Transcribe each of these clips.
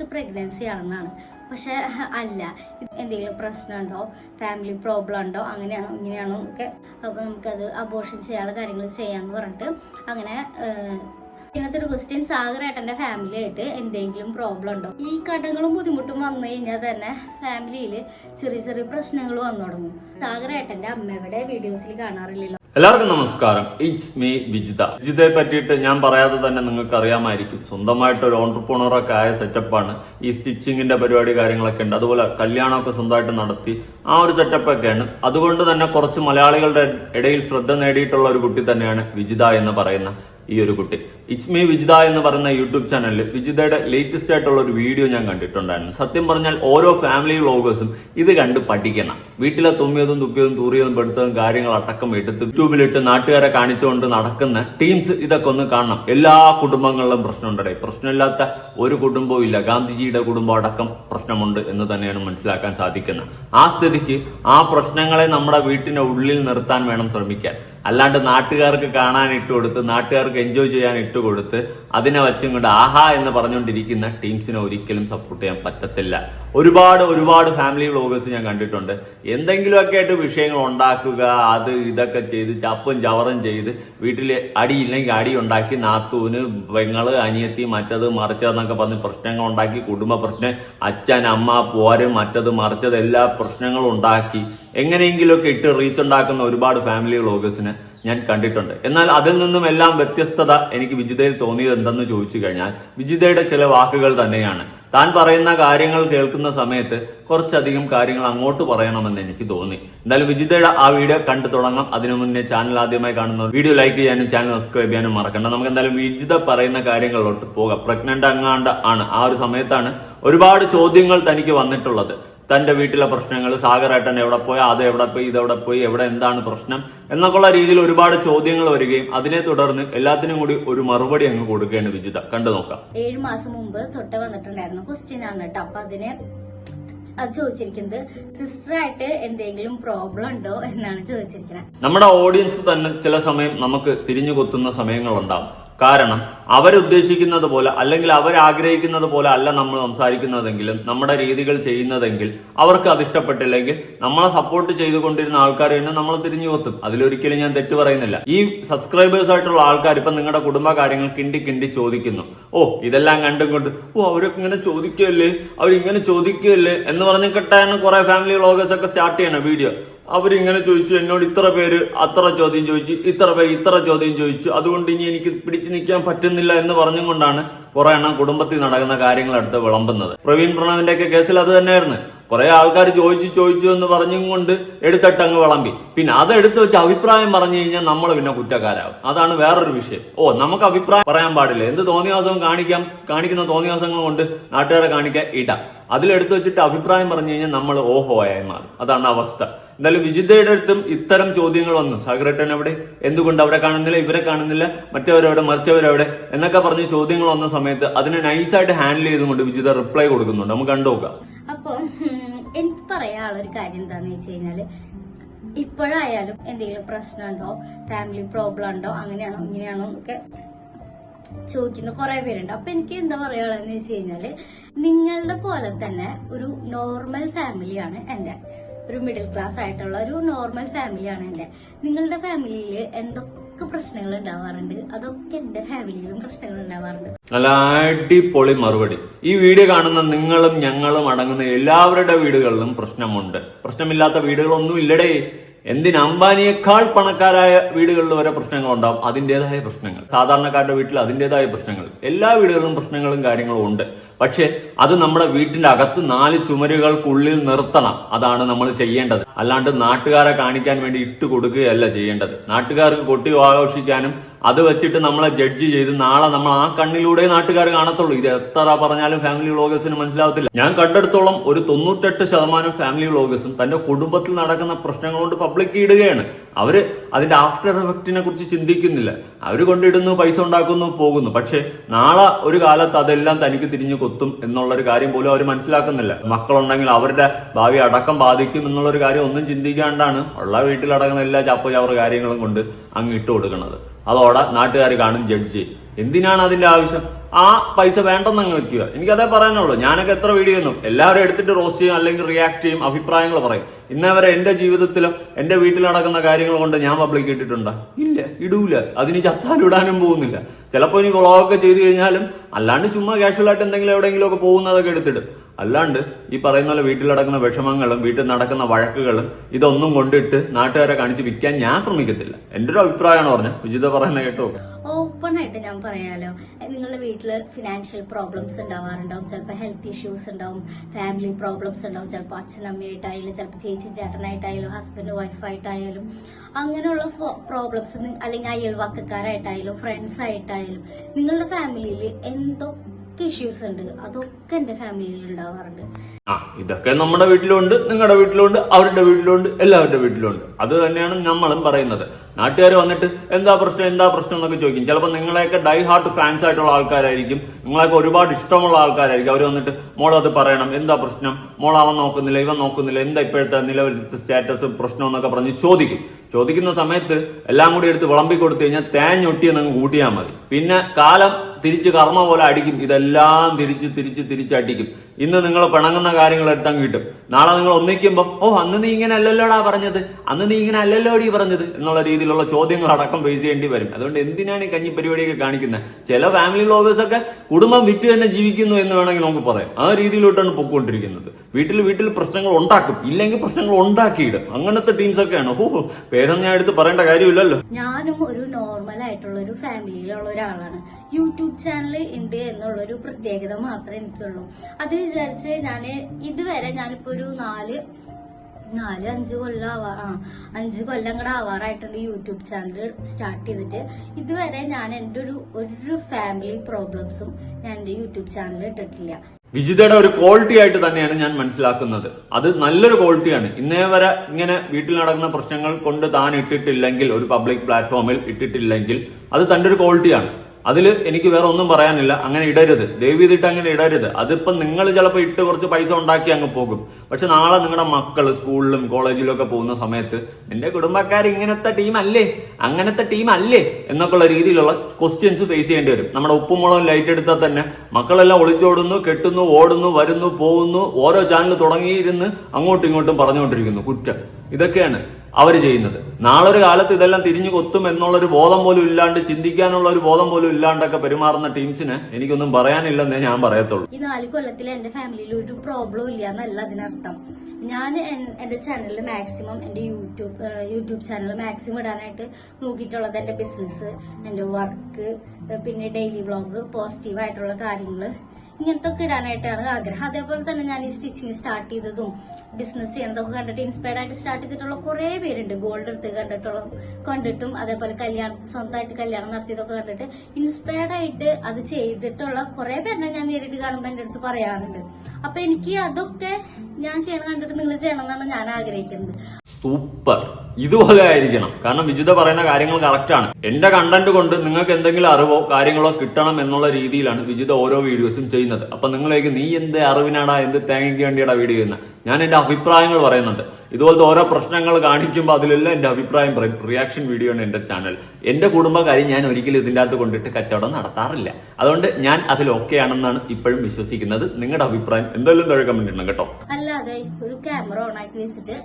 First pregnancy ആണെന്നാണ്. പക്ഷെ അല്ല. എന്തെങ്കിലും പ്രശ്നമുണ്ടോ? ഫാമിലി പ്രോബ്ലം ഉണ്ടോ? അങ്ങനെയാണോ? ഇങ്ങനെയാണോ ഒക്കെ അപ്പോൾ നമുക്കത് അബോർഷൻ ചെയ്യാനുള്ള കാര്യങ്ങൾ ചെയ്യാമെന്ന് പറഞ്ഞിട്ട് അങ്ങനെ ഇങ്ങനത്തെ ഒരു ക്വസ്റ്റ്യൻ സാഗരേട്ടന്റെ ഫാമിലി ആയിട്ട് എന്തെങ്കിലും പ്രോബ്ലം ഉണ്ടോ? ഈ കടങ്ങളും ബുദ്ധിമുട്ടും വന്നു കഴിഞ്ഞാൽ തന്നെ ഫാമിലിയിൽ ചെറിയ ചെറിയ പ്രശ്നങ്ങൾ വന്നു തുടങ്ങും. സാഗരേട്ടന്റെ അമ്മയുടെ വീഡിയോസിൽ കാണാറില്ലല്ലോ. എല്ലാവർക്കും നമസ്കാരം. It's me Vijitha. വിജിതയെ പറ്റിയിട്ട് ഞാൻ പറയാതെ തന്നെ നിങ്ങൾക്ക് അറിയാമായിരിക്കും സ്വന്തമായിട്ട് ഒരു ഓണ്ടർപ്രണറൊക്കെ ആയ സെറ്റപ്പാണ് ഈ സ്റ്റിച്ചിങ്ങിന്റെ പരിപാടി കാര്യങ്ങളൊക്കെ ഉണ്ട്. അതുപോലെ കല്യാണമൊക്കെ സ്വന്തമായിട്ട് നടത്തി ആ ഒരു സെറ്റപ്പൊക്കെയാണ് അതുകൊണ്ട് തന്നെ കുറച്ച് മലയാളികളുടെ ഇടയിൽ ശ്രദ്ധ നേടിയിട്ടുള്ള ഒരു കുട്ടി തന്നെയാണ് വിജിത എന്ന് പറയുന്ന ഈ ഒരു കുട്ടി. ഇറ്റ്സ് മീ വിജിത എന്ന് പറയുന്ന യൂട്യൂബ് ചാനലിൽ വിജിതയുടെ ലേറ്റസ്റ്റ് ആയിട്ടുള്ള ഒരു വീഡിയോ ഞാൻ കണ്ടിട്ടുണ്ടായിരുന്നു. സത്യം പറഞ്ഞാൽ ഓരോ ഫാമിലി വ്ളോഗേഴ്സും ഇത് കണ്ട് പഠിക്കണം. വീട്ടിലെ തുമ്മിയതും തുപ്പിയതും തൂറിയതും പെടുത്തതും കാര്യങ്ങൾ അടക്കം എടുത്ത് യൂട്യൂബിലിട്ട് നാട്ടുകാരെ കാണിച്ചുകൊണ്ട് നടക്കുന്ന ടീംസ് ഇതൊക്കെ ഒന്ന് കാണണം. എല്ലാ കുടുംബങ്ങളിലും പ്രശ്നമുണ്ടേ പ്രശ്നമില്ലാത്ത ഒരു കുടുംബവും ഇല്ല. ഗാന്ധിജിയുടെ കുടുംബം അടക്കം പ്രശ്നമുണ്ട് എന്ന് തന്നെയാണ് മനസ്സിലാക്കാൻ സാധിക്കുന്നത്. ആ സ്ഥിതിക്ക് ആ പ്രശ്നങ്ങളെ നമ്മുടെ വീട്ടിന്റെ ഉള്ളിൽ നിർത്താൻ വേണം ശ്രമിക്കാൻ. അല്ലാണ്ട് നാട്ടുകാർക്ക് കാണാൻ ഇട്ട് കൊടുത്ത് നാട്ടുകാർക്ക് എൻജോയ് ചെയ്യാൻ ഇട്ട് കൊടുത്ത് അതിനെ വച്ചും കൊണ്ട് ആഹാ എന്ന് പറഞ്ഞുകൊണ്ടിരിക്കുന്ന ടീംസിനെ ഒരിക്കലും സപ്പോർട്ട് ചെയ്യാൻ പറ്റത്തില്ല. ഒരുപാട് ഒരുപാട് ഫാമിലി വ്ളോഗേഴ്സ് ഞാൻ കണ്ടിട്ടുണ്ട്. എന്തെങ്കിലുമൊക്കെ ആയിട്ട് വിഷയങ്ങൾ ഉണ്ടാക്കുക അത് ഇതൊക്കെ ചെയ്ത് ചപ്പും ചവറും ചെയ്ത് വീട്ടിൽ അടിയില്ലെങ്കിൽ അടി ഉണ്ടാക്കി നാത്തൂന് പെങ്ങൾ അനിയത്തി മറ്റത് മറിച്ചതെന്നൊക്കെ പറഞ്ഞ് പ്രശ്നങ്ങൾ ഉണ്ടാക്കി കുടുംബ പ്രശ്നം അച്ഛൻ അമ്മ പോര് മറ്റത് മറിച്ചത് എല്ലാ പ്രശ്നങ്ങളും ഉണ്ടാക്കി. എങ്ങനെയെങ്കിലുമൊക്കെ ഇട്ട് റീച്ച് ഉണ്ടാക്കുന്ന ഒരുപാട് ഫാമിലി വ്ളോഗേഴ്സിന് ഞാൻ കണ്ടിട്ടുണ്ട്. എന്നാൽ അതിൽ നിന്നും എല്ലാം വ്യത്യസ്തത എനിക്ക് വിജിതയിൽ തോന്നിയത് എന്തെന്ന് ചോദിച്ചു കഴിഞ്ഞാൽ വിജിതയുടെ ചില വാക്കുകൾ തന്നെയാണ്. താൻ പറയുന്ന കാര്യങ്ങൾ കേൾക്കുന്ന സമയത്ത് കുറച്ചധികം കാര്യങ്ങൾ അങ്ങോട്ട് പറയണമെന്ന് എനിക്ക് തോന്നി. എന്തായാലും വിജിതയുടെ ആ വീഡിയോ കണ്ടു തുടങ്ങാം. അതിനു മുന്നേ ചാനൽ ആദ്യമായി കാണുന്ന വീഡിയോ ലൈക്ക് ചെയ്യാനും ചാനൽ സബ്സ്ക്രൈബ് ചെയ്യാനും മറക്കണ്ട. നമുക്ക് എന്തായാലും വിജിത പറയുന്ന കാര്യങ്ങളിലോട്ട് പോകാം. പ്രഗ്നന്റ് അങ്ങാണ്ട് ആണ്. ആ ഒരു സമയത്താണ് ഒരുപാട് ചോദ്യങ്ങൾ തനിക്ക് വന്നിട്ടുള്ളത്. തന്റെ വീട്ടിലെ പ്രശ്നങ്ങൾ സാഗറേട്ടൻ എവിടെ പോയി അത് എവിടെ പോയി ഇതെവിടെ പോയി എവിടെ എന്താണ് പ്രശ്നം എന്നൊക്കെയുള്ള രീതിയിൽ ഒരുപാട് ചോദ്യങ്ങൾ വരികയും അതിനെ തുടർന്ന് എല്ലാത്തിനും കൂടി ഒരു മറുപടി അങ്ങ് കൊടുക്കുകയാണ് വിജിത. കണ്ടു നോക്കാം. ഏഴ് മാസം മുമ്പ് തൊട്ട് വന്നിട്ടുണ്ടായിരുന്നു ക്വസ്റ്റ്യൻ ആണ് കേട്ടോ. അപ്പൊ അതിനെ ചോദിച്ചിരിക്കുന്നത് ചോദിച്ചിരിക്കുന്നത് സിസ്റ്ററായിട്ട് എന്തെങ്കിലും പ്രോബ്ലം ഉണ്ടോ? എന്നാണ് ചോദിച്ചിരിക്കുന്നത്. നമ്മുടെ ഓഡിയൻസ് തന്നെ ചില സമയം നമുക്ക് തിരിഞ്ഞു കൊത്തുന്ന സമയങ്ങളുണ്ടാവും. കാരണം അവരുദ്ദേശിക്കുന്നത് പോലെ അല്ലെങ്കിൽ അവരാഗ്രഹിക്കുന്നത് പോലെ അല്ല നമ്മൾ സംസാരിക്കുന്നതെങ്കിലും നമ്മുടെ രീതികൾ ചെയ്യുന്നതെങ്കിൽ അവർക്ക് അത് ഇഷ്ടപ്പെട്ടില്ലെങ്കിൽ നമ്മളെ സപ്പോർട്ട് ചെയ്തുകൊണ്ടിരുന്ന ആൾക്കാർ തന്നെ നമ്മൾ തിരിഞ്ഞു കൊത്തും. അതിലൊരിക്കലും ഞാൻ തെറ്റ് പറയുന്നില്ല. ഈ സബ്സ്ക്രൈബേഴ്സ് ആയിട്ടുള്ള ആൾക്കാർ ഇപ്പൊ നിങ്ങളുടെ കുടുംബ കാര്യങ്ങൾ കിണ്ടി കിണ്ടി ചോദിക്കുന്നു. ഓ ഇതെല്ലാം കണ്ടും കൊണ്ട് ഓ അവരൊക്കെ ഇങ്ങനെ ചോദിക്കുകയല്ലേ? അവരിങ്ങനെ ചോദിക്കുകയല്ലേ? എന്ന് പറഞ്ഞ് പറഞ്ഞിട്ടാണ് കുറെ ഫാമിലി വ്ളോഗേഴ്സ് ഒക്കെ സ്റ്റാർട്ട് ചെയ്യണം വീഡിയോ അവരിങ്ങനെ ചോദിച്ചു എന്നോട് ഇത്ര പേര് അത്ര ചോദ്യം ചോദിച്ചു ഇത്ര പേര് ഇത്ര ചോദ്യം ചോദിച്ചു. അതുകൊണ്ട് ഇനി എനിക്ക് പിടിച്ചു നിൽക്കാൻ പറ്റുന്നില്ല എന്ന് പറഞ്ഞും കൊണ്ടാണ് കുറെ എണ്ണം കുടുംബത്തിൽ നടക്കുന്ന കാര്യങ്ങൾ എടുത്ത് വിളമ്പുന്നത്. പ്രവീൺ പ്രണവിന്റെ ഒക്കെ കേസിൽ അത് തന്നെയായിരുന്നു. കുറെ ആൾക്കാർ ചോദിച്ചു ചോദിച്ചു എന്ന് പറഞ്ഞും കൊണ്ട് എടുത്തിട്ട് അങ്ങ് വിളമ്പി. പിന്നെ അത് എടുത്ത് വെച്ച് അഭിപ്രായം പറഞ്ഞു കഴിഞ്ഞാൽ നമ്മൾ പിന്നെ കുറ്റക്കാരാകും. അതാണ് വേറൊരു വിഷയം. ഓ നമുക്ക് അഭിപ്രായം പറയാൻ പാടില്ല. എന്ത് തോന്നിയാസവും കാണിക്കാം. കാണിക്കുന്ന തോന്നിയാസങ്ങൾ കൊണ്ട് നാട്ടുകാരെ കാണിക്കാൻ ഇടാം. അതിലെടുത്ത് വെച്ചിട്ട് അഭിപ്രായം പറഞ്ഞു കഴിഞ്ഞാൽ നമ്മൾ ഓഹോ ആയി മാറും. അതാണ് അവസ്ഥ. എന്തായാലും വിജിതയുടെ അടുത്തും ഇത്തരം ചോദ്യങ്ങൾ വന്നു. സാഗരേട്ടൻ എവിടെ? എന്തുകൊണ്ട് അവരെ കാണുന്നില്ല? ഇവരെ കാണുന്നില്ല? മറ്റവരെവിടെ മറിച്ചവരെവിടെ എന്നൊക്കെ പറഞ്ഞ് ചോദ്യങ്ങൾ വന്ന സമയത്ത് അതിനെ നൈസായിട്ട് ഹാൻഡിൽ ചെയ്തുകൊണ്ട് വിജിത റിപ്ലൈ കൊടുക്കുന്നുണ്ട്. നമുക്ക് കണ്ടുനോക്കാം അപ്പൊ എനിക്ക് പറയാനുള്ള ഒരു കാര്യം എന്താന്ന് വെച്ച് കഴിഞ്ഞാൽ ഇപ്പോഴായാലും എന്തെങ്കിലും പ്രശ്നമുണ്ടോ? ഫാമിലി പ്രോബ്ലം ഉണ്ടോ? അങ്ങനെയാണോ? ഇങ്ങനെയാണോ? ഒക്കെ ചോദിക്കുന്ന കുറെ പേരുണ്ട്. അപ്പൊ എനിക്ക് എന്താ പറയാനുള്ളതെന്ന് വെച്ച് കഴിഞ്ഞാൽ നിങ്ങളുടെ പോലെ തന്നെ ഒരു നോർമൽ ഫാമിലിയാണ് എന്റെ ഒരു മിഡിൽ ക്ലാസ് ആയിട്ടുള്ള ഒരു നോർമൽ ഫാമിലിയാണ് എന്റെ നിങ്ങളുടെ ഫാമിലിയിൽ എന്തൊക്കെ പ്രശ്നങ്ങൾ ഉണ്ടാവാറുണ്ട്? അതൊക്കെ എന്റെ ഫാമിലിയിലും പ്രശ്നങ്ങൾ ഉണ്ടാവാറുണ്ട്. നല്ല അടിപൊളി മറുപടി. ഈ വീഡിയോ കാണുന്ന നിങ്ങളും ഞങ്ങളും അടങ്ങുന്ന എല്ലാവരുടെ വീടുകളിലും പ്രശ്നമുണ്ട്. പ്രശ്നമില്ലാത്ത വീടുകളൊന്നും ഇല്ലടേ. എന്തിന് അംബാനിയേക്കാൾ പണക്കാരായ വീടുകളിൽ വരെ പ്രശ്നങ്ങൾ ഉണ്ടാവും അതിന്റെതായ പ്രശ്നങ്ങൾ. സാധാരണക്കാരുടെ വീട്ടിൽ അതിന്റെതായ പ്രശ്നങ്ങൾ. എല്ലാ വീടുകളിലും പ്രശ്നങ്ങളും കാര്യങ്ങളും ഉണ്ട്. പക്ഷേ അത് നമ്മുടെ വീട്ടിന്റെ അകത്ത് നാല് ചുമരുകൾക്കുള്ളിൽ നിർത്തണം. അതാണ് നമ്മൾ ചെയ്യേണ്ടത്. അല്ലാണ്ട് നാട്ടുകാരെ കാണിക്കാൻ വേണ്ടി ഇട്ട് കൊടുക്കുകയല്ല ചെയ്യേണ്ടത്. നാട്ടുകാർക്ക് കൊട്ടി ആഘോഷിക്കാനും അത് വെച്ചിട്ട് നമ്മളെ ജഡ്ജ് ചെയ്ത് നാളെ നമ്മൾ ആ കണ്ണിലൂടെ നാട്ടുകാർ കാണത്തുള്ളൂ. ഇത് എത്ര പറഞ്ഞാലും ഫാമിലി വ്ളോഗേഴ്സിന് മനസ്സിലാവത്തില്ല. ഞാൻ കണ്ടെടുത്തോളം ഒരു തൊണ്ണൂറ്റെട്ട് ശതമാനം ഫാമിലി വ്ളോഗേഴ്സും തന്റെ കുടുംബത്തിൽ നടക്കുന്ന പ്രശ്നങ്ങൾ കൊണ്ട് പബ്ലിക് ഇടുകയാണ്. അവർ അതിന്റെ ആഫ്റ്റർ എഫക്റ്റിനെ കുറിച്ച് ചിന്തിക്കുന്നില്ല. അവർ കൊണ്ടിടുന്നു പൈസ ഉണ്ടാക്കുന്നു പോകുന്നു. പക്ഷെ നാളെ ഒരു കാലത്ത് അതെല്ലാം തനിക്ക് തിരിഞ്ഞു കൊത്തും എന്നുള്ള ഒരു കാര്യം പോലും അവർ മനസ്സിലാക്കുന്നില്ല. മക്കളുണ്ടെങ്കിൽ അവരുടെ ഭാവി അടക്കം ബാധിക്കും എന്നുള്ള ഒരു കാര്യം ഒന്നും ചിന്തിക്കാണ്ടാണ് ഉള്ള വീട്ടിലടങ്ങുന്ന എല്ലാ ചപ്പ ചവറ് കാര്യങ്ങളും കൊണ്ട് അങ്ങ് ഇട്ട് കൊടുക്കുന്നത്. അതോടെ നാട്ടുകാർ കാണും ജഡ്ജ്. എന്തിനാണ് അതിന്റെ ആവശ്യം? ആ പൈസ വേണ്ടെന്ന് അങ്ങ് വെക്കുക. എനിക്ക് അതേ പറയാനുള്ളൂ. ഞാനൊക്കെ എത്ര വീഡിയോ ഒന്നും എല്ലാവരും എടുത്തിട്ട് റോസ്റ്റ് ചെയ്യും അല്ലെങ്കിൽ റിയാക്ട് ചെയ്യും അഭിപ്രായങ്ങൾ പറയും. ഇന്നേവരെ എന്റെ ജീവിതത്തിലും എന്റെ വീട്ടിൽ നടക്കുന്ന കാര്യങ്ങൾ കൊണ്ട് ഞാൻ പബ്ലിക് ഇട്ടിട്ടുണ്ട്? ഇല്ല. ഇടൂല. അതിന് ചത്താൻ ഇടാനും പോകുന്നില്ല. ചിലപ്പോൾ ഇനി വ്ളോഗൊക്കെ ചെയ്തു കഴിഞ്ഞാലും അല്ലാണ്ട് ചുമ്മാ കാഷ്വൽ ആയിട്ട് എന്തെങ്കിലും എവിടെയെങ്കിലും ഒക്കെ പോകുന്നതൊക്കെ എടുത്തിടും. അല്ലാണ്ട് ഈ പറയുന്ന പോലെ വീട്ടിൽ നടക്കുന്ന വിഷമങ്ങളും വീട്ടിൽ നടക്കുന്ന വഴക്കുകളും ഇതൊന്നും കൊണ്ടിട്ട് നാട്ടുകാരെ കാണിച്ച് വിൽക്കാൻ ഞാൻ ശ്രമിക്കത്തില്ല. എന്റെ ഒരു അഭിപ്രായമാണ് പറഞ്ഞത് വിജിത പറയുന്ന കേട്ടോ. ഓപ്പൺ ആയിട്ട് ഞാൻ പറയാലോ. നിങ്ങളുടെ വീട്ടിൽ ഫിനാൻഷ്യൽ പ്രോബ്ലംസ് ഉണ്ടാവാറുണ്ടാവും. ചിലപ്പോൾ ഹെൽത്ത് ഇഷ്യൂസ് ഉണ്ടാവും. ഫാമിലി പ്രോബ്ലംസ് ഉണ്ടാവും. ചിലപ്പോൾ അച്ഛനമ്മയായിട്ടായാലും ചിലപ്പോൾ ചേച്ചി ചേട്ടനായിട്ടായാലും ഹസ്ബൻഡ് വൈഫായിട്ടായാലും അങ്ങനെയുള്ള പ്രോബ്ലംസ് അല്ലെങ്കിൽ അയൽവക്കക്കാരായിട്ടായാലും ഫ്രണ്ട്സ് ആയിട്ടായാലും നിങ്ങളുടെ ഫാമിലിയിൽ എന്തൊക്കെ ഇഷ്യൂസ് ഉണ്ട്. അതൊക്കെ എന്റെ ഫാമിലിയിൽ ഉണ്ടാവാറുണ്ട്. ആ ഇതൊക്കെ നമ്മുടെ വീട്ടിലുണ്ട് നിങ്ങളുടെ വീട്ടിലുണ്ട് അവരുടെ വീട്ടിലുണ്ട് എല്ലാവരുടെ വീട്ടിലുണ്ട്. അത് തന്നെയാണ് നമ്മളും പറയുന്നത്. നാട്ടുകാർ വന്നിട്ട് എന്താ പ്രശ്നം എന്താ പ്രശ്നം എന്നൊക്കെ ചോദിക്കും. ചിലപ്പോൾ നിങ്ങളെയൊക്കെ ഡൈ ഹാർട്ട് ഫാൻസ് ആയിട്ടുള്ള ആൾക്കാരായിരിക്കും. നിങ്ങളൊക്കെ ഒരുപാട് ഇഷ്ടമുള്ള ആൾക്കാരായിരിക്കും. അവർ വന്നിട്ട് മോളത് പറയണം. എന്താ പ്രശ്നം? മോൾ അവൻ നോക്കുന്നില്ല ഇവൻ നോക്കുന്നില്ല. എന്താ ഇപ്പോഴത്തെ നിലവിലത്തെ സ്റ്റാറ്റസ് പ്രശ്നം എന്നൊക്കെ പറഞ്ഞ് ചോദിക്കും. ചോദിക്കുന്ന സമയത്ത് എല്ലാം കൂടി എടുത്ത് വിളമ്പി കൊടുത്തു കഴിഞ്ഞാൽ തേഞ്ഞൊട്ടി എന്നങ്ങ് കൂട്ടിയാൽ മതി. പിന്നെ കാലം തിരിച്ച് കർമ്മ പോലെ അടിക്കും. ഇതെല്ലാം തിരിച്ച് തിരിച്ച് തിരിച്ചടിക്കും ഇന്ന് നിങ്ങൾ പിണങ്ങുന്ന കാര്യങ്ങൾ എടുത്താൽ കിട്ടും. നാളെ നിങ്ങൾ ഒന്നിക്കുമ്പോൾ ഓ അന്ന് നീ ഇങ്ങനെ അല്ലല്ലോടാ പറഞ്ഞത്? അന്ന് നീ ഇങ്ങനെ അല്ലല്ലോടി പറഞ്ഞത്? എന്നുള്ള രീതിയിലുള്ള ചോദ്യങ്ങൾ അടക്കം ഫേസ് ചെയ്യേണ്ടി വരും. അതുകൊണ്ട് എന്തിനാണ് ഈ കഞ്ഞി പരിപാടിയൊക്കെ കാണിക്കുന്നത് ചില ഫാമിലി ബ്ലോഗേഴ്സൊക്കെ കുടുംബം വിറ്റ് തന്നെ ജീവിക്കുന്നു എന്ന് വേണമെങ്കിൽ നമുക്ക് പറയാം. ആ രീതിയിലോട്ടാണ് പൊക്കോണ്ടിരിക്കുന്നത്. വീട്ടിൽ വീട്ടിൽ പ്രശ്നങ്ങൾ ഉണ്ടാക്കും. ഇല്ലെങ്കിൽ പ്രശ്നങ്ങൾ ഉണ്ടാക്കിയിടും. അങ്ങനത്തെ ടീംസ് ഒക്കെയാണ്. ഓ പേരൊന്നും ഞാൻ എടുത്ത് പറയേണ്ട കാര്യമില്ലല്ലോ. ഞാനും ഒരു നോർമൽ ആയിട്ടുള്ള ഒരു ഫാമിലിയിലുള്ള ഒരാളാണ്. യൂട്യൂബ് ചാനൽ ഉണ്ട് എന്നുള്ള ഒരു പ്രത്യേകത മാത്രമേ എനിക്കുള്ളൂ. അത് വിചാരിച്ച് ഞാൻ ഇതുവരെ ഞാനിപ്പോ ഒരു നാല് നാല് അഞ്ച് കൊല്ലം ആവാ ആ അഞ്ച് കൊല്ലം കൂടെ ആവാറായിട്ടുണ്ട് യൂട്യൂബ് ചാനൽ സ്റ്റാർട്ട് ചെയ്തിട്ട്. ഇതുവരെ ഞാൻ എന്റെ ഒരു ഒരു ഫാമിലി പ്രോബ്ലംസും ഞാൻ എന്റെ യൂട്യൂബ് ചാനലിൽ ഇട്ടിട്ടില്ല. വിജിതയുടെ ഒരു ക്വാളിറ്റി ആയിട്ട് തന്നെയാണ് ഞാൻ മനസ്സിലാക്കുന്നത്. അത് നല്ലൊരു ക്വാളിറ്റിയാണ് ഇന്നേ വരെ ഇങ്ങനെ വീട്ടിൽ നടക്കുന്ന പ്രശ്നങ്ങൾ കൊണ്ട് താൻ ഇട്ടിട്ടില്ലെങ്കിൽ ഒരു പബ്ലിക് പ്ലാറ്റ്ഫോമിൽ ഇട്ടിട്ടില്ലെങ്കിൽ അത് തന്റെ ഒരു ക്വാളിറ്റിയാണ് അതിൽ എനിക്ക് വേറെ ഒന്നും പറയാനില്ല. അങ്ങനെ ഇടരുത്. ദയവ് ചെയ്തിട്ട് അങ്ങനെ ഇടരുത്. അതിപ്പം നിങ്ങൾ ചിലപ്പോൾ ഇട്ട് കുറച്ച് പൈസ ഉണ്ടാക്കി അങ്ങ് പോകും. പക്ഷെ നാളെ നിങ്ങളുടെ മക്കൾ സ്കൂളിലും കോളേജിലും ഒക്കെ പോകുന്ന സമയത്ത് നിന്റെ കുടുംബക്കാർ ഇങ്ങനത്തെ ടീം അല്ലേ? അങ്ങനത്തെ ടീം അല്ലേ? എന്നൊക്കെ ഉള്ള രീതിയിലുള്ള ക്വസ്റ്റ്യൻസ് ഫേസ് ചെയ്യേണ്ടി വരും. നമ്മുടെ ഉപ്പുമുളകും ലൈറ്റ് എടുത്താൽ തന്നെ മക്കളെല്ലാം ഒളിച്ചോടുന്നു കെട്ടുന്നു ഓടുന്നു വരുന്നു പോകുന്നു ഓരോ ചാനൽ തുടങ്ങിയിരുന്ന് അങ്ങോട്ടും ഇങ്ങോട്ടും പറഞ്ഞുകൊണ്ടിരിക്കുന്നു. കുറ്റം. ഇതൊക്കെയാണ്. അവർ ചെയ്യുന്നത്. നാളെ ഒരു കാലത്ത് ഇതെല്ലാം തിരിഞ്ഞു കൊത്തും എന്നുള്ളൊരു ബോധം പോലും ഇല്ലാണ്ട് ചിന്തിക്കാനുള്ള ഒരു ബോധം പോലും ഇല്ലാണ്ടൊക്കെ പെരുമാറുന്ന ടീംസിന് എനിക്കൊന്നും പറയാനില്ലെന്നേ ഞാൻ പറയത്തുള്ളൂ. ഈ നാല് കൊല്ലത്തിൽ എന്റെ ഫാമിലിയിൽ ഒരു പ്രോബ്ലം ഇല്ല എന്നല്ല അതിനർത്ഥം. ഞാൻ എന്റെ ചാനലിൽ മാക്സിമം എന്റെ യൂട്യൂബ് യൂട്യൂബ് ചാനൽ മാക്സിമം ഇടാനായിട്ട് നോക്കിയിട്ടുള്ളത് എന്റെ ബിസിനസ് എന്റെ വർക്ക് പിന്നെ ഡെയിലി വ്ളോഗ് പോസിറ്റീവ് ആയിട്ടുള്ള കാര്യങ്ങൾ ഇങ്ങനത്തെ ഒക്കെ ഇടാനായിട്ടാണ് ആഗ്രഹം. അതേപോലെ തന്നെ ഞാൻ ഈ സ്റ്റിച്ചിങ് സ്റ്റാർട്ട് ചെയ്തതും ബിസിനസ് ചെയ്യണതൊക്കെ കണ്ടിട്ട് ഇൻസ്പയർഡ് ആയിട്ട് സ്റ്റാർട്ട് ചെയ്തിട്ടുള്ള കുറെ പേരുണ്ട്. ഗോൾഡ് എടുത്ത് കണ്ടിട്ടുള്ള കണ്ടിട്ടും അതേപോലെ കല്യാണം സ്വന്തമായിട്ട് കല്യാണം നടത്തിയതൊക്കെ കണ്ടിട്ട് ഇൻസ്പയർഡ് ആയിട്ട് അത് ചെയ്തിട്ടുള്ള കുറെ പേരെ ഞാൻ നേരിട്ട് കാണുമ്പോൾ എന്റെ അടുത്ത് പറയാറുണ്ട്. അപ്പൊ എനിക്ക് അതൊക്കെ ഞാൻ ചെയ്യണം കണ്ടിട്ട് നിങ്ങൾ ചെയ്യണം എന്നാണ് ഞാൻ ആഗ്രഹിക്കുന്നത്. സൂപ്പർ. ഇതുപോലെ ആയിരിക്കണം. കാരണം വിജിത പറയുന്ന കാര്യങ്ങൾ കറക്റ്റാണ് എന്റെ കണ്ടന്റ് കൊണ്ട് നിങ്ങൾക്ക് എന്തെങ്കിലും അറിവോ കാര്യങ്ങളോ കിട്ടണം എന്നുള്ള രീതിയിലാണ് വിജിത ഓരോ വീഡിയോസും ചെയ്യുന്നത്. അപ്പൊ നിങ്ങളേക്ക് നീ എന്ത് അറിവിനാടാ എന്ത് തേങ്ങയ്ക്ക് വേണ്ടിയാടാ വീഡിയോ ചെയ്യുന്നത് ഞാൻ എന്റെ അഭിപ്രായങ്ങൾ പറയുന്നുണ്ട്. ഇതുപോലത്തെ ഓരോ പ്രശ്നങ്ങൾ കാണിക്കുമ്പോൾ അതിലെല്ലാം എന്റെ അഭിപ്രായം പറയും. റിയാക്ഷൻ വീഡിയോ ആണ് എന്റെ ചാനൽ എന്റെ കുടുംബക്കാരി ഞാൻ ഒരിക്കലും ഇതിന്റെ അകത്ത് കൊണ്ടിട്ട് കച്ചവടം നടത്താറില്ല. അതുകൊണ്ട് ഞാൻ അതിൽ ഓക്കെ ആണെന്നാണ് ഇപ്പോഴും വിശ്വസിക്കുന്നത്. നിങ്ങളുടെ അഭിപ്രായം എന്തെങ്കിലും താഴെ കമന്റ് ഇടണം കേട്ടോ. അല്ലാതെ ഒരു ക്യാമറ ഓൺ ആക്കി വെച്ചിട്ട്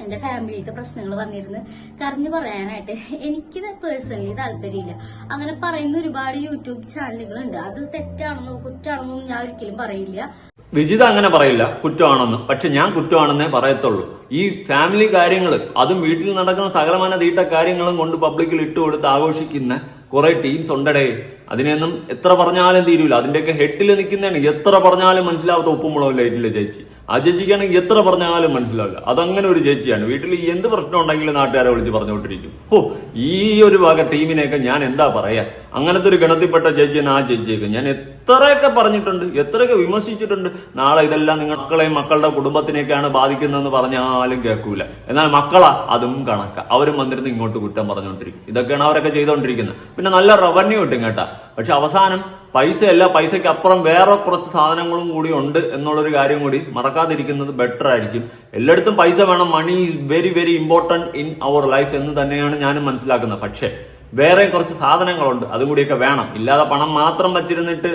എന്റെ ഫാമിലിയിലത്തെ പ്രശ്നങ്ങൾ വന്നിരുന്ന്. കറിഞ്ഞു പറയാനായിട്ട് എനിക്ക് പേഴ്സണലി താല്പര്യമില്ല. അങ്ങനെ പറയുന്ന ഒരുപാട് യൂട്യൂബ് ചാനലുകൾ ഉണ്ട് അത് തെറ്റാണെന്നോ കുറ്റാണെന്നോ ഞാൻ ഒരിക്കലും പറയില്ല. വിജിത അങ്ങനെ പറയില്ല. കുറ്റമാണെന്ന്. പക്ഷെ ഞാൻ കുറ്റമാണെന്നേ പറയത്തുള്ളൂ. ഈ ഫാമിലി കാര്യങ്ങൾ അതും വീട്ടിൽ നടക്കുന്ന സകലമാന തീട്ട കാര്യങ്ങളും കൊണ്ട് പബ്ലിക്കിൽ ഇട്ടുകൊടുത്ത് ആഘോഷിക്കുന്ന കുറെ ടീംസ് ഉണ്ടടേ. അതിനെയൊന്നും എത്ര പറഞ്ഞാലും തീരൂല. അതിന്റെയൊക്കെ ഹെഡിൽ നിൽക്കുന്നതാണ്. എത്ര പറഞ്ഞാലും മനസ്സിലാവാത്ത ഉപ്പുമുളക് ലൈറ്റിലെ ചേച്ചി ആ ചേച്ചിക്കാണെങ്കിൽ എത്ര പറഞ്ഞാലും മനസ്സിലാവില്ല. അതങ്ങനെ ഒരു ചേച്ചിയാണ്. വീട്ടിൽ എന്ത് പ്രശ്നം ഉണ്ടെങ്കിലും നാട്ടുകാരെ വിളിച്ച് പറഞ്ഞുകൊണ്ടിരിക്കും. ഓ ഈ ഒരു വക ടീമിനെയൊക്കെ ഞാൻ എന്താ പറയാ? അങ്ങനത്തെ ഒരു ഗണത്തിൽപ്പെട്ട ചേച്ചിയാണ് ആ ചേച്ചിയൊക്കെ. ഞാൻ എത്രയൊക്കെ പറഞ്ഞിട്ടുണ്ട് എത്രയൊക്കെ വിമർശിച്ചിട്ടുണ്ട്. നാളെ ഇതെല്ലാം നിങ്ങൾ മക്കളെയും മക്കളുടെ കുടുംബത്തിനെയൊക്കെയാണ് ബാധിക്കുന്നതെന്ന് പറഞ്ഞാലും കേൾക്കൂല. എന്നാൽ മക്കളാ അതും കണക്ക. അവരും വന്നിരുന്ന് ഇങ്ങോട്ട് കുറ്റം പറഞ്ഞുകൊണ്ടിരിക്കും. ഇതൊക്കെയാണ് അവരൊക്കെ ചെയ്തുകൊണ്ടിരിക്കുന്നത്. പിന്നെ നല്ല റവന്യൂ കിട്ടും കേട്ടാ. പക്ഷെ അവസാനം പൈസയല്ല പൈസയ്ക്ക് അപ്പുറം വേറെ കുറച്ച് സാധനങ്ങളും കൂടി ഉണ്ട് എന്നുള്ളൊരു കാര്യം കൂടി മറക്കാതിരിക്കുന്നത് ബെറ്റർ ആയിരിക്കും. എല്ലായിടത്തും പൈസ വേണം. Money is very very important in our life എന്ന് തന്നെയാണ് ഞാനും മനസ്സിലാക്കുന്നത്. പക്ഷേ വേറെ കുറച്ച് സാധനങ്ങളുണ്ട്. അതുകൂടിയൊക്കെ വേണം. ഇല്ലാതെ പണം മാത്രം വച്ചിരുന്നിട്ട്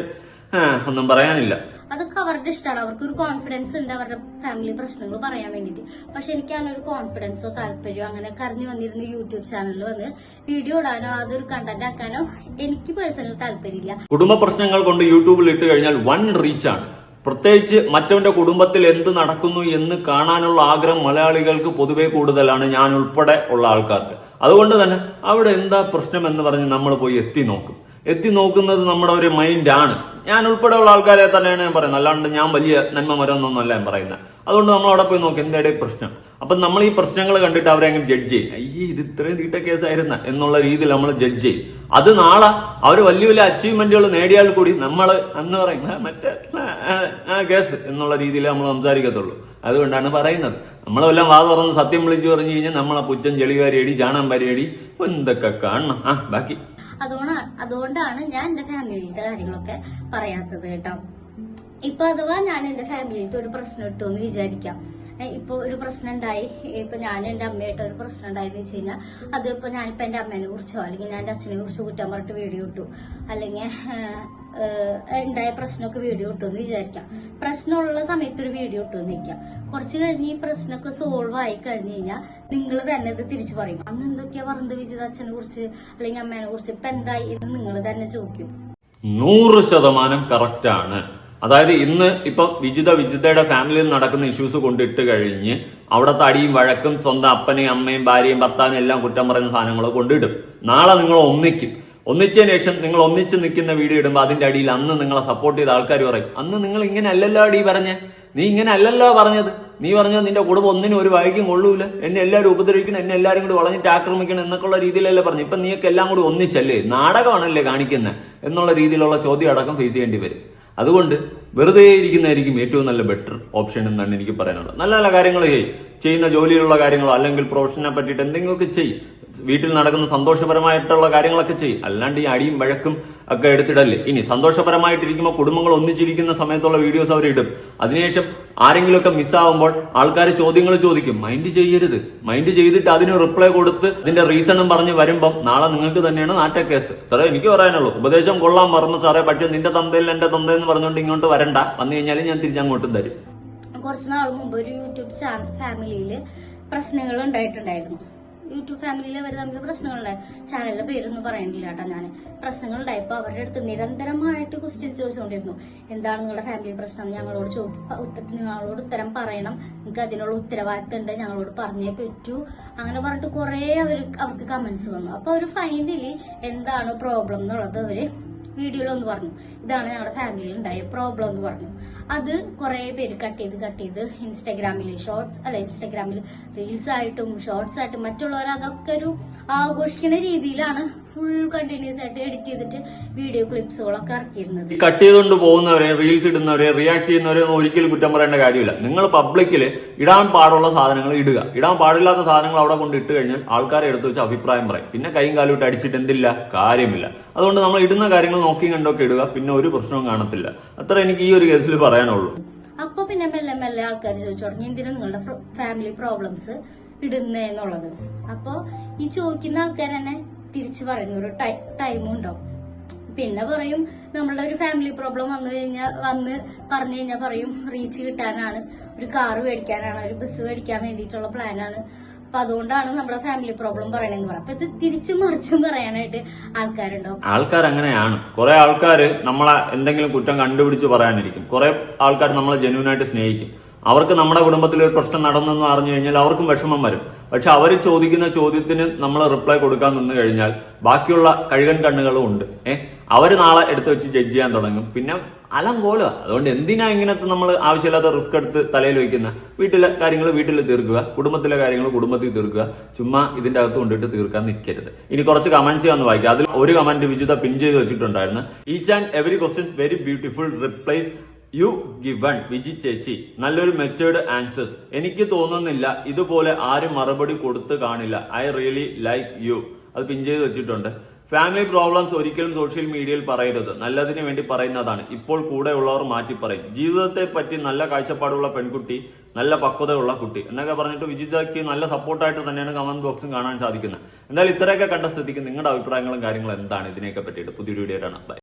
ഒന്നും പറയാനില്ല. അതൊക്കെ അവരുടെ ഇഷ്ടമാണ് അവർക്ക് ഒരു കോൺഫിഡൻസ് ഉണ്ട് അവരുടെ ഫാമിലി പ്രശ്നങ്ങൾ പറയാൻ വേണ്ടിയിട്ട്. പക്ഷെ എനിക്ക് ഒരു കോൺഫിഡൻസോ താല്പര്യമോ അങ്ങനെ കറിഞ്ഞു വന്നിരുന്ന യൂട്യൂബ് ചാനലിൽ വന്ന്. വീഡിയോ ഇടാനോ അതൊരു കണ്ടന്റ് ആക്കാനോ എനിക്ക് പേഴ്സണൽ താല്പര്യമില്ല കുടുംബ പ്രശ്നങ്ങൾ കൊണ്ട് യൂട്യൂബിൽ ഇട്ട് കഴിഞ്ഞാൽ വൺ റീച്ചാണ് പ്രത്യേകിച്ച് മറ്റവന്റെ കുടുംബത്തിൽ എന്ത് നടക്കുന്നു എന്ന് കാണാനുള്ള ആഗ്രഹം മലയാളികൾക്ക് പൊതുവെ കൂടുതലാണ്. ഞാൻ ഉൾപ്പെടെ ഉള്ള ആൾക്കാർക്ക്. അതുകൊണ്ട് തന്നെ അവിടെ എന്താ പ്രശ്നം എന്ന് പറഞ്ഞ് നമ്മൾ പോയി എത്തി നോക്കും. എത്തി നോക്കുന്നത് നമ്മുടെ ഒരു മൈൻഡാണ്. ഞാൻ ഉൾപ്പെടെ ഉള്ള ആൾക്കാരെ തന്നെയാണ് ഞാൻ പറയുന്നത്. അല്ലാണ്ട് ഞാൻ വലിയ നന്മ മരമൊന്നല്ല ഞാൻ പറയുന്നത്. അതുകൊണ്ട് നമ്മൾ അവിടെ പോയി നോക്കും എന്തായാലും പ്രശ്നം? അപ്പൊ നമ്മൾ ഈ പ്രശ്നങ്ങൾ കണ്ടിട്ട് അവരെ അങ്ങനെ ജഡ്ജ് ചെയ്യും. അയ്യേ ഇത് ഇത്രയും തീട്ട കേസായിരുന്ന എന്നുള്ള രീതിയിൽ നമ്മൾ ജഡ്ജ് ചെയ്യും. അത് നാളെ അവർ വലിയ വലിയ അച്ചീവ്മെന്റുകൾ നേടിയാൽ കൂടി നമ്മൾ എന്ന് പറയും "ആ, മറ്റേ കേസ് എന്നുള്ള രീതിയിൽ നമ്മൾ സംസാരിക്കത്തുള്ളൂ. അതുകൊണ്ടാണ് പറയുന്നത്. നമ്മളെല്ലാം വാ തുറന്ന് സത്യം വിളിച്ചു പറഞ്ഞു കഴിഞ്ഞാൽ നമ്മളെ പുച്ചൻ ചെളിവാരിയടി ചാണം പരിയടി എന്തൊക്കെ കാണണം? ആ ബാക്കി. അതുകൊണ്ടാണ് അതുകൊണ്ടാണ് ഞാൻ എന്റെ ഫാമിലിയിലത്തെ കാര്യങ്ങളൊക്കെ പറയാത്തത് കേട്ടോ. ഇപ്പൊ അഥവാ ഞാൻ എന്റെ ഫാമിലിയിലത്തെ ഒരു പ്രശ്നം ഇട്ടു എന്ന് വിചാരിക്കാം. ഇപ്പൊ ഒരു പ്രശ്നം ഉണ്ടായി. ഇപ്പൊ ഞാൻ എന്റെ അമ്മയായിട്ട് ഒരു പ്രശ്നം ഉണ്ടായെന്ന് വെച്ച് കഴിഞ്ഞാൽ അത് ഇപ്പൊ ഞാനിപ്പോ എന്റെ അമ്മേനെ കുറിച്ചോ അല്ലെങ്കിൽ ഞാൻ എന്റെ അച്ഛനെ കുറിച്ചോ കുറ്റം പറഞ്ഞിട്ട് വീഡിയോ ഇട്ടു. അല്ലെങ്കിൽ ഉണ്ടായ പ്രശ്നമൊക്കെ വീഡിയോ ഇട്ടു എന്ന് വിചാരിക്കാം. പ്രശ്നമുള്ള സമയത്ത് ഒരു വീഡിയോ ഇട്ടു എന്ന് വെക്കാം കുറച്ച് കഴിഞ്ഞ് ഈ പ്രശ്നമൊക്കെ സോൾവ് ആയി കഴിഞ്ഞു കഴിഞ്ഞാൽ നിങ്ങൾ തന്നെ ഇത് തിരിച്ചു പറയും. അന്ന് എന്തൊക്കെയാ പറഞ്ഞത് വിജിത അച്ഛനെ കുറിച്ച്? അല്ലെങ്കിൽ അമ്മേനെ കുറിച്ച്? ഇപ്പൊ എന്തായി എന്ന് നിങ്ങൾ തന്നെ ചോദിക്കും. നൂറ് ശതമാനം ആണ്. അതായത് ഇന്ന് ഇപ്പൊ വിജിത വിജിതയുടെ ഫാമിലിയിൽ നടക്കുന്ന ഇഷ്യൂസ് കൊണ്ടിട്ട് കഴിഞ്ഞ് അവിടുത്തെ അടിയും വഴക്കും സ്വന്തം അപ്പനെയും അമ്മയും ഭാര്യയും ഭർത്താവിനും എല്ലാം കുറ്റം പറയുന്ന സാധനങ്ങൾ കൊണ്ടിടും. നാളെ നിങ്ങൾ ഒന്നിക്കും. ഒന്നിച്ചതിന് ശേഷം നിങ്ങൾ ഒന്നിച്ച് നിൽക്കുന്ന വീഡിയോ ഇടുമ്പോൾ അതിന്റെ അടിയിൽ അന്ന് നിങ്ങളെ സപ്പോർട്ട് ചെയ്ത ആൾക്കാർ പറയും. അന്ന് നിങ്ങൾ ഇങ്ങനെ അല്ലല്ലോ അടി പറഞ്ഞേ? നീ ഇങ്ങനെ അല്ലല്ലോ പറഞ്ഞത്. നീ പറഞ്ഞത് നിന്റെ കുടുംബം ഒന്നിനും ഒരു വഴിക്കും കൊള്ളൂല. എന്നെ എല്ലാവരും ഉപദ്രവിക്കണം എന്നെ എല്ലാവരും കൂടി വളഞ്ഞിട്ട് ആക്രമിക്കണം എന്നൊക്കെയുള്ള രീതിയിലല്ലേ പറഞ്ഞു ഇപ്പൊ നീയൊക്കെ എല്ലാം കൂടി ഒന്നിച്ചല്ലേ? നാടകമാണല്ലേ കാണിക്കുന്നത് എന്നുള്ള രീതിയിലുള്ള ചോദ്യം അടക്കം ഫേസ് ചെയ്യേണ്ടി വരും. അതുകൊണ്ട് വെറുതെ ഇരിക്കുന്നതായിരിക്കും ഏറ്റവും നല്ല ബെറ്റർ ഓപ്ഷൻ എന്നാണ് എനിക്ക് പറയാനുള്ളത്. നല്ല നല്ല കാര്യങ്ങൾ ചെയ്യും. ചെയ്യുന്ന ജോലിയിലുള്ള കാര്യങ്ങളോ അല്ലെങ്കിൽ പ്രൊഫഷനെ പറ്റിയിട്ട് എന്തെങ്കിലുമൊക്കെ ചെയ്യും. വീട്ടിൽ നടക്കുന്ന സന്തോഷപരമായിട്ടുള്ള കാര്യങ്ങളൊക്കെ ചെയ്യും. അല്ലാണ്ട് ഈ അടിയും വഴക്കും ഒക്കെ എടുത്തിടല്ലേ ഇനി സന്തോഷപരമായിട്ടിരിക്കുമ്പോൾ കുടുംബങ്ങൾ ഒന്നിച്ചിരിക്കുന്ന സമയത്തുള്ള വീഡിയോസ് അവർ ഇടും. അതിനുശേഷം ആരെങ്കിലുമൊക്കെ മിസ്സാവുമ്പോൾ ആൾക്കാർ ചോദ്യങ്ങൾ ചോദിക്കും. മൈൻഡ് ചെയ്യരുത്. മൈൻഡ് ചെയ്തിട്ട് അതിന് റിപ്ലൈ കൊടുത്ത് അതിന്റെ റീസണും പറഞ്ഞ് വരുമ്പം നാളെ നിങ്ങൾക്ക് തന്നെയാണ് നാട്ടെ കേസ് ഇത്ര എനിക്ക് പറയാനുള്ളൂ. ഉപദേശം കൊള്ളാൻ പറഞ്ഞു സാറേ. പക്ഷെ നിന്റെ തന്തയിൽ എന്റെ തന്തയെന്ന് പറഞ്ഞുകൊണ്ട് ഇങ്ങോട്ട് വരണ്ട. വന്നു കഴിഞ്ഞാൽ ഞാൻ തിരിച്ചങ്ങോട്ടും തരും. കുറച്ച് നാൾ മുമ്പ് ഒരു യൂട്യൂബ് ചാനൽ ഫാമിലിയിൽ പ്രശ്നങ്ങൾ ഉണ്ടായിട്ടുണ്ടായിരുന്നു. യൂട്യൂബ് ഫാമിലിയിൽ അവർ തമ്മിൽ പ്രശ്നങ്ങളുണ്ടായി ചാനലിന്റെ പേരൊന്നും പറയണില്ല കേട്ടോ ഞാൻ പ്രശ്നങ്ങളുണ്ടായി. ഇപ്പൊ അവരുടെ അടുത്ത് നിരന്തരമായിട്ട് ക്വസ്റ്റ്യൻ ചോദിച്ചുകൊണ്ടിരുന്നു. എന്താണ് നിങ്ങളുടെ ഫാമിലി പ്രശ്നം? ഞങ്ങളോട് ചോദിക്കും ഞങ്ങളോട് ഉത്തരം പറയണം. നിങ്ങൾക്ക് അതിനുള്ള ഉത്തരവാദിത്തം ഉണ്ട് ഞങ്ങളോട് പറഞ്ഞേ പറ്റൂ. അങ്ങനെ പറഞ്ഞിട്ട് കുറെ അവർ അവർക്ക് കമന്റ്സ് വന്നു. അപ്പൊ അവർ ഫൈനലി എന്താണ് പ്രോബ്ലം എന്നുള്ളത് അവർ വീഡിയോയിൽ ഒന്ന് പറഞ്ഞു. ഇതാണ് ഞങ്ങളുടെ ഫാമിലിയിൽ ഉണ്ടായ പ്രോബ്ലം എന്ന് പറഞ്ഞു. അത് കുറെ പേര് കട്ട് ചെയ്ത് കട്ട് ചെയ്ത് ഇൻസ്റ്റാഗ്രാമിൽ ഷോർട്സ് അല്ല ഇൻസ്റ്റാഗ്രാമിൽ റീൽസ് ആയിട്ടും ഷോർട്സ് ആയിട്ടും മറ്റുള്ളവർ അതൊക്കെ ഒരു ആഘോഷിക്കുന്ന രീതിയിലാണ് ഫുൾ കണ്ടിന്യൂസ് ആയിട്ട് എഡിറ്റ് ചെയ്തിട്ട് വീഡിയോ ക്ലിപ്സുകളൊക്കെ ഇറക്കിയിരുന്നത്. കട്ട് ചെയ്തുകൊണ്ട് പോകുന്നവരെ റീൽസ് ഇടുന്നവരെ റിയാക്ട് ചെയ്യുന്നവരെ ഒന്നും ഒരിക്കലും കുറ്റം പറയേണ്ട കാര്യമില്ല. നിങ്ങൾ പബ്ലിക്കിൽ ഇടാൻ പാടുള്ള സാധനങ്ങൾ ഇടുക. ഇടാൻ പാടില്ലാത്ത സാധനങ്ങൾ അവിടെ കൊണ്ട് ഇട്ട് കഴിഞ്ഞാൽ ആൾക്കാരെ എടുത്ത് വെച്ച് അഭിപ്രായം പറയും. പിന്നെ കൈയും കാലും ഇട്ട് അടിച്ചിട്ട് എന്തില്ല? കാര്യമില്ല. അതുകൊണ്ട് നമ്മൾ ഇടുന്ന കാര്യങ്ങൾ നോക്കി കണ്ടൊക്കെ ഇടുക. പിന്നെ ഒരു പ്രശ്നവും കാണത്തില്ല. അത്ര എനിക്ക് ഈ ഒരു കേസിൽ പറയാനുള്ളൂ. അപ്പൊ പിന്നെ മെല്ലെ മെല്ലെ ആൾക്കാർ ചോദിച്ചു തുടങ്ങി എന്തിനാ നിങ്ങളുടെ ഫാമിലി പ്രോബ്ലംസ് ഇടുന്നേന്നുള്ളത് അപ്പൊ ഈ ചോദിക്കുന്ന ആൾക്കാർ തന്നെ തിരിച്ചു പറയുന്ന ഒരു ടൈമും ഉണ്ടാവും. പിന്നെ പറയും നമ്മളുടെ ഒരു ഫാമിലി പ്രോബ്ലം വന്നു കഴിഞ്ഞാൽ വന്ന് പറഞ്ഞു കഴിഞ്ഞാൽ പറയും റീച്ച് കിട്ടാനാണ്. ഒരു കാറ് മേടിക്കാനാണ് ഒരു ബസ് മേടിക്കാൻ വേണ്ടിയിട്ടുള്ള പ്ലാനാണ് അപ്പൊ അതുകൊണ്ടാണ് നമ്മുടെ ഫാമിലി പ്രോബ്ലം പറയണെന്ന് പറയാം അപ്പൊ ഇത് തിരിച്ചും മറിച്ചും പറയാനായിട്ട് ആൾക്കാരുണ്ടാവും. ആൾക്കാർ അങ്ങനെയാണ്. കുറെ ആൾക്കാർ നമ്മളെ എന്തെങ്കിലും കുറ്റം കണ്ടുപിടിച്ച് പറയാനിരിക്കും. കുറെ ആൾക്കാർ നമ്മളെ ജെന്യൂനായിട്ട് സ്നേഹിക്കും. അവർക്ക് നമ്മുടെ കുടുംബത്തിൽ ഒരു പ്രശ്നം നടന്നെന്ന് അറിഞ്ഞു കഴിഞ്ഞാൽ അവർക്കും വിഷമം വരും. പക്ഷെ അവർ ചോദിക്കുന്ന ചോദ്യത്തിന് നമ്മൾ റിപ്ലൈ കൊടുക്കാൻ നിന്ന് കഴിഞ്ഞാൽ ബാക്കിയുള്ള കഴുകൻ കണ്ണുകളും ഉണ്ട്. ഏഹ് അവർ നാളെ എടുത്തു വെച്ച് ജഡ്ജ് ചെയ്യാൻ തുടങ്ങും. പിന്നെ അലങ്കോല. അതുകൊണ്ട് എന്തിനാ ഇങ്ങനത്തെ നമ്മൾ ആവശ്യമില്ലാത്ത റിസ്ക് എടുത്ത് തലയിൽ വെക്കുന്ന? വീട്ടിലെ കാര്യങ്ങൾ വീട്ടിൽ തീർക്കുക കുടുംബത്തിലെ കാര്യങ്ങൾ കുടുംബത്തിൽ തീർക്കുക ചുമ്മാ ഇതിന്റെ അകത്ത് കൊണ്ടിട്ട് തീർക്കാൻ നിൽക്കരുത് ഇനി കുറച്ച് കമന്റ്സ് ഞാൻ വായിക്കാം. അതിൽ ഒരു കമന്റ് വിജിത പിൻ ചെയ്ത് വെച്ചിട്ടുണ്ടായിരുന്നു. Each and every questions very beautiful replies you given Viji ചേച്ചി. നല്ലൊരു മെച്ചേർഡ് ആൻസേഴ്സ് എനിക്ക് തോന്നുന്നില്ല ഇതുപോലെ ആരും മറുപടി കൊടുത്ത് കാണില്ല. ഐ റിയലി ലൈക്ക് യു അത് പിൻ ചെയ്ത് വെച്ചിട്ടുണ്ട്. ഫാമിലി പ്രോബ്ലംസ് ഒരിക്കലും സോഷ്യൽ മീഡിയയിൽ പറയരുത്. നല്ലതിന് വേണ്ടി പറയുന്നതാണ്. ഇപ്പോൾ കൂടെയുള്ളവർ മാറ്റി പറയും. ജീവിതത്തെ പറ്റി നല്ല കാഴ്ചപ്പാടുള്ള പെൺകുട്ടി നല്ല പക്വതയുള്ള കുട്ടി. എന്നൊക്കെ പറഞ്ഞിട്ട് വിജിതയ്ക്ക് നല്ല സപ്പോർട്ടായിട്ട് തന്നെയാണ് കമന്റ് ബോക്സും കാണാൻ സാധിക്കുന്നത്. എന്നാൽ ഇത്രയൊക്കെ കണ്ട സ്ഥിതിക്ക് നിങ്ങളുടെ അഭിപ്രായങ്ങളും കാര്യങ്ങളും എന്താണ്? ഇതിനെയൊക്കെ പറ്റിയിട്ട് പുതിയൊരു വീഡിയോ ബൈ